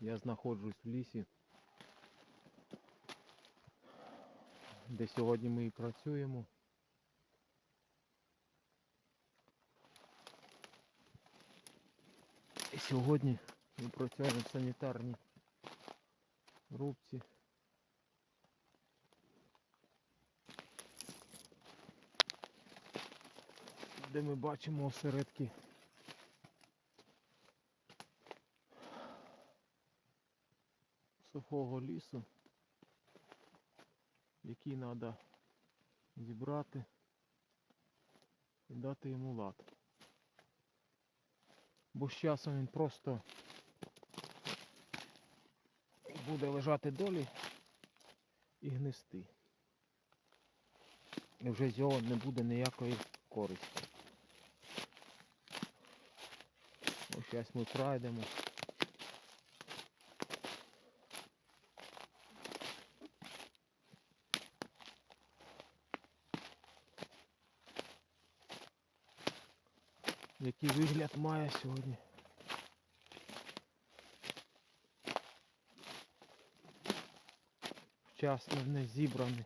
Я знаходжусь в лісі, де сьогодні ми і працюємо. І сьогодні ми працюємо в санітарній рубці. Де ми бачимо осередки сухого лісу, який треба зібрати і дати йому лад. Бо з часом він просто буде лежати долі і гнисти. І вже з його не буде ніякої користі. Ось зараз ми пройдемо. Який вигляд має сьогодні. Вчасно не зібраний.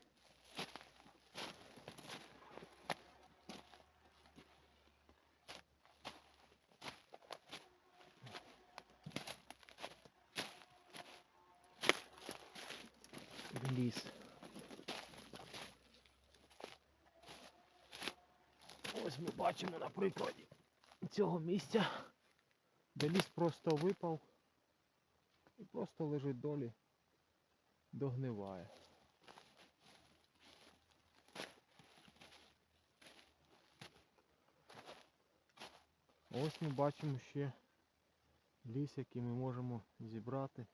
Ліс. Ось ми бачимо на прикладі цього місця, де ліс просто випав і просто лежить долі, догниває. Ось ми бачимо ще ліс, який ми можемо зібрати.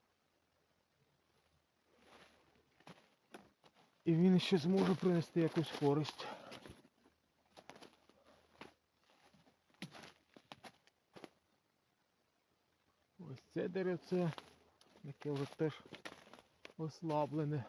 І він ще зможе принести якусь користь. Ось це деревце, яке вже теж ослаблене.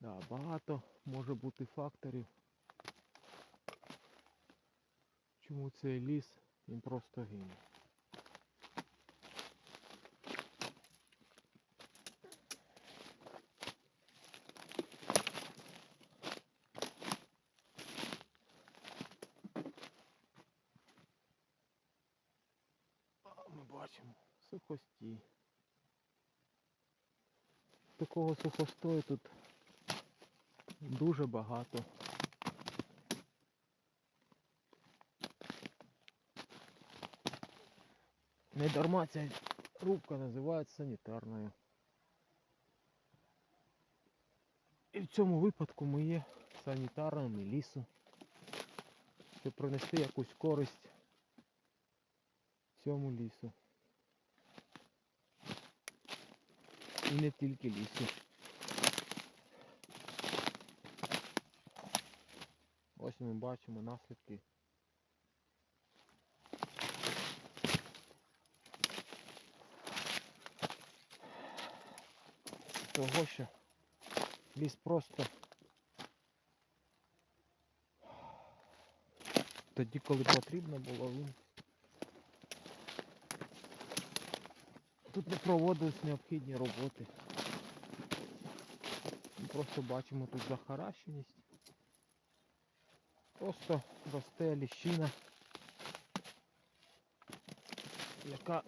Да, багато може бути факторів. Чому цей ліс він просто гине. Бачимо сухостій. Такого сухостою тут дуже багато. Не дарма ця рубка називається санітарною. І в цьому випадку ми є санітарами лісу, щоб принести якусь користь цьому лісу. І не тільки лісу. Ось ми бачимо наслідки того, що ліс просто тоді, коли потрібно було, він тут не проводились необхідні роботи. Ми просто бачимо тут захаращеність. Просто росте ліщина, яка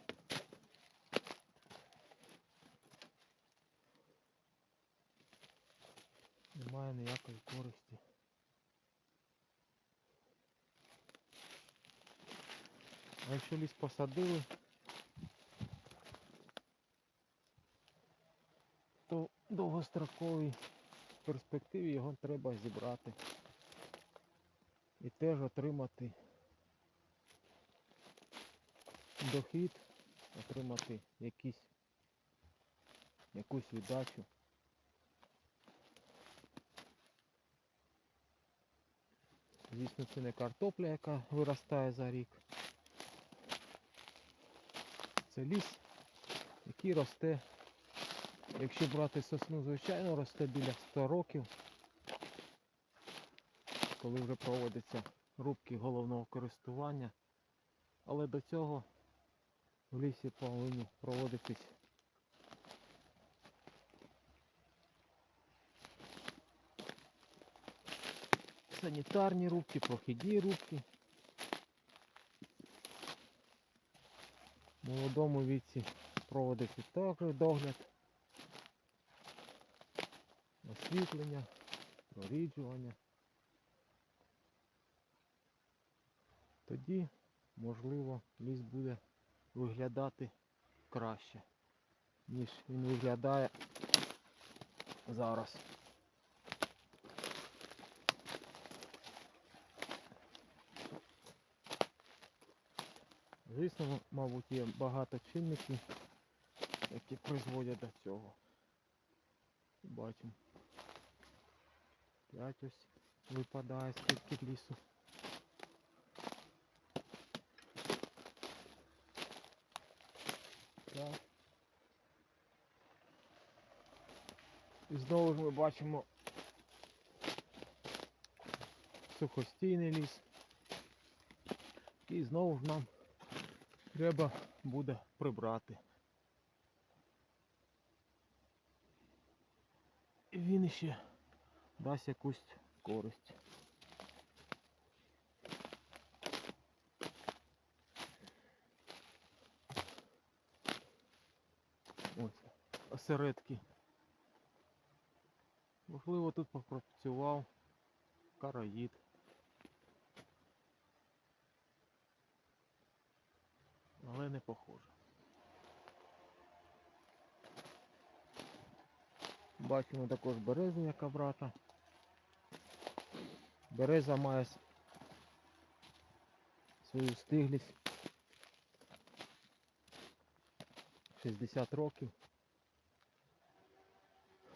немає ніякої користі. А якщо ліс посадили, то в довгостроковій перспективі його треба зібрати і теж отримати дохід, отримати якісь, якусь віддачу. Звісно, це не картопля, яка виростає за рік. Це ліс, який росте, якщо брати сосну, звичайно, росте біля 100 років. коли вже проводяться рубки головного користування. Але до цього в лісі повинні проводитись санітарні рубки, прохідні рубки. В молодому віці проводиться також догляд, освітлення, проріджування. Тоді, можливо, ліс буде виглядати краще, ніж він виглядає зараз. Звісно, мабуть, є багато чинників, які призводять до цього. Бачимо. П'ять ось випадає з лісу. Так. І знову ж ми бачимо сухостійний ліс. І знову ж нам треба буде прибрати. Він ще дасть якусь користь. Ось осередки. Можливо, тут попрацював караїд. Але не похоже. Бачимо також березу, яка брата. Береза має свою стиглість. 60 років.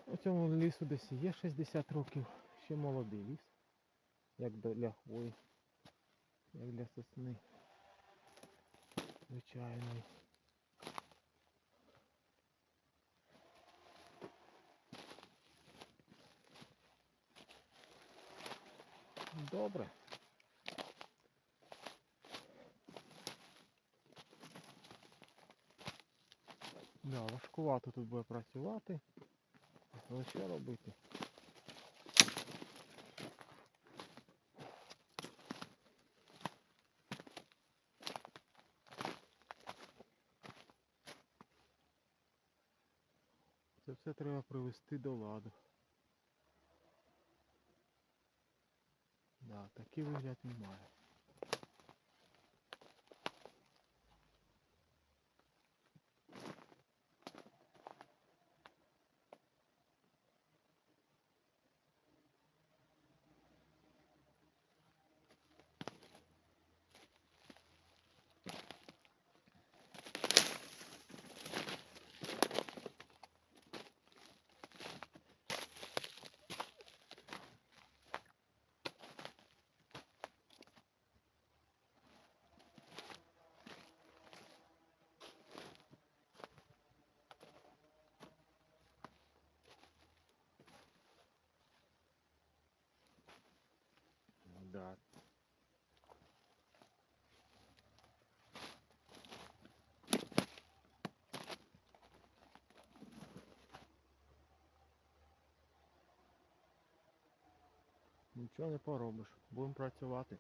У цьому лісу десь є 60 років. Ще молодий ліс. Як для хвої, як для сосни. Звичайний. Добре. Да, важкувато тут буде працювати. Але що робити? Це все треба привести до ладу. Да, такий вигляд він має. Да. Нічого не поробиш. Будемо працювати.